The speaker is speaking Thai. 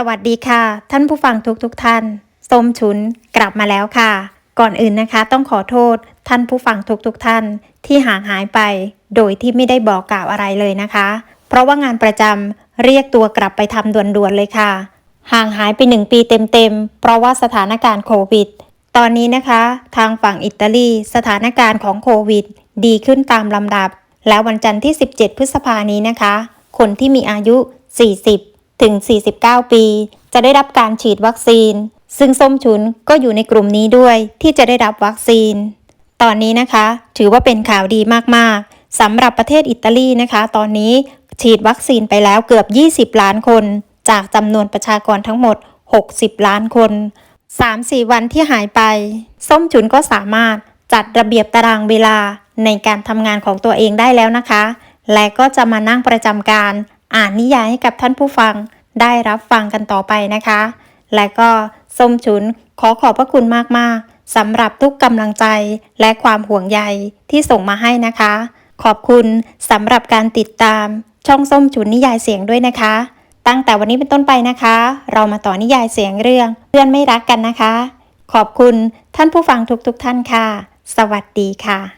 สวัสดีค่ะ ท่านผู้ฟังทุกทุกๆท่านส้มฉุนกลับมาแล้วค่ะ ก่อนอื่นนะคะ ต้องขอโทษท่านผู้ฟังทุกทุกท่าน ที่ห่างหายไป โดยที่ไม่ได้บอกกล่าวอะไรเลยนะคะ เพราะว่างานประจำเรียกตัวกลับไปทำด่วนๆเลยค่ะ ห่างหายไปหนึ่งปีเต็มๆ เพราะว่าสถานการณ์โควิด ตอนนี้นะคะ ทางฝั่งอิตาลีสถานการณ์ของโควิด ดีขึ้นตามลำดับ แล้ววันจันทร์ที่ 17 พฤษภานี้นะคะ คนที่มีอายุ 40 ถึง 49 ปี จะได้รับการฉีดวัคซีน ซึ่งส้มฉุนก็อยู่ในกลุ่มนี้ด้วยที่จะได้รับวัคซีน ตอนนี้นะคะ ถือว่าเป็นข่าวดีมากๆสำหรับประเทศอิตาลีนะคะ ตอนนี้ฉีดวัคซีนไปแล้วเกือบ 20 ล้านคน จากจำนวนประชากรทั้งหมด 60 ล้านคน 3-4 วันที่หายไป ส้มฉุนก็สามารถจัดระเบียบตารางเวลาในการทำงานของตัวเองได้แล้วนะคะ และก็จะมานั่งประจำการ อ่านนิยายให้กับท่านผู้ฟังได้รับฟังกันต่อไปนะคะ และก็ส้มฉุนขอขอบพระคุณมากๆสำหรับทุกกำลังใจและความห่วงใยที่ส่งมาให้นะคะ ขอบคุณสำหรับการติดตามช่องส้มฉุนนิยายเสียงด้วยนะคะ ตั้งแต่วันนี้เป็นต้นไปนะคะ เรามาต่อนิยายเสียงเรื่องเพื่อนไม่รักกันนะคะ ขอบคุณท่านผู้ฟังทุกๆทท่านค่ะ สวัสดีค่ะ